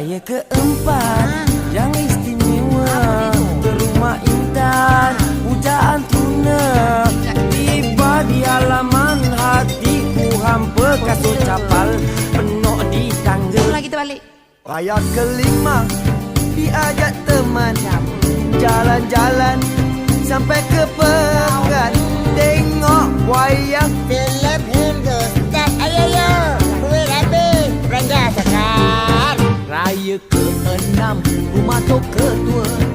keempat yang istimewa. Rumah intan pujaan tuna. Tiba di halaman hatiku hampa kasut capal. Penuh di tangga. Jom lah kita balik. Raya kelima diajak teman. Jalan-jalan sampai ke pekan că n-am cum a tocătuă